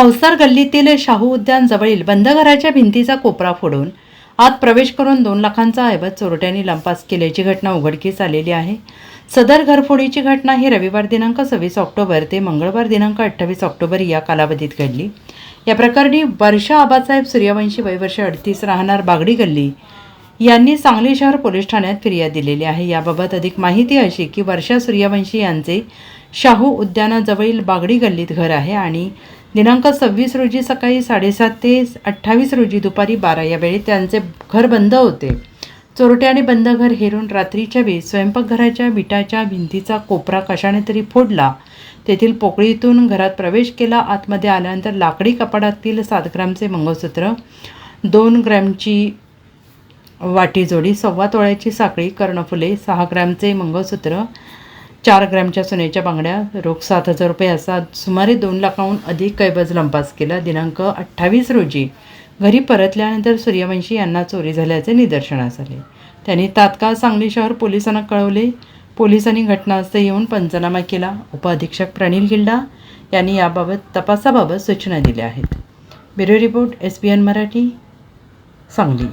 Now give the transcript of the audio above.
हौसार गल्लीतील शाहू उद्यान जवळील बंद घराच्या भिंतीचा कोपरा फोडून आत प्रवेश करून दोन लाखांचा ऐवज चोरट्यांनी लंपास केल्याची घटना उघडकीस आलेली आहे. सदर घरफोडीची घटना ही रविवार दिनांक सव्वीस ऑक्टोबर ते मंगळवार दिनांक अठ्ठावीस ऑक्टोबर या कालावधीत घडली. या प्रकरणी वर्षा आबासाहेब सूर्यवंशी वयवर्ष अडतीस राहणार बागडी गल्ली यांनी सांगली शहर पोलीस ठाण्यात फिर्याद दिलेली आहे. याबाबत अधिक माहिती अशी की वर्षा सूर्यवंशी यांचे शाहू उद्यानाजवळील बागडी गल्लीत घर आहे आणि दिनांक सव्वीस रोजी सकाळी साडेसात ते अठ्ठावीस रोजी दुपारी बारा या वेळी त्यांचे घर बंद होते. चोरट्याने बंद घर हेरून रात्रीच्या वेळी स्वयंपाकघराच्या विटाच्या भिंतीचा कोपरा कशाने तरी फोडला. तेथील पोकळीतून घरात प्रवेश केला. आतमध्ये आल्यानंतर लाकडी कपाडातील सात ग्रामचे मंगळसूत्र दोन ग्रॅमची वाटी जोडी सव्वा तोळ्याची साखळी कर्णफुले सहा ग्रॅमचे मंगळसूत्र चार ग्रॅमच्या सोन्याच्या बांगड्या रोख सात हजार रुपये असा सुमारे दोन लाखाहून अधिक कैबज लंपास केला. दिनांक अठ्ठावीस रोजी घरी परतल्यानंतर सूर्यवंशी यांना चोरी झाल्याचे निदर्शनास आले. त्यांनी तात्काळ सांगली शहर पोलिसांना कळवले. पोलिसांनी घटनास्थळी येऊन पंचनामा केला. उपअधीक्षक प्रणील गिल्डा यांनी याबाबत तपासाबाबत सूचना दिल्या आहेत. Bureau report S B N Marathi Sangli.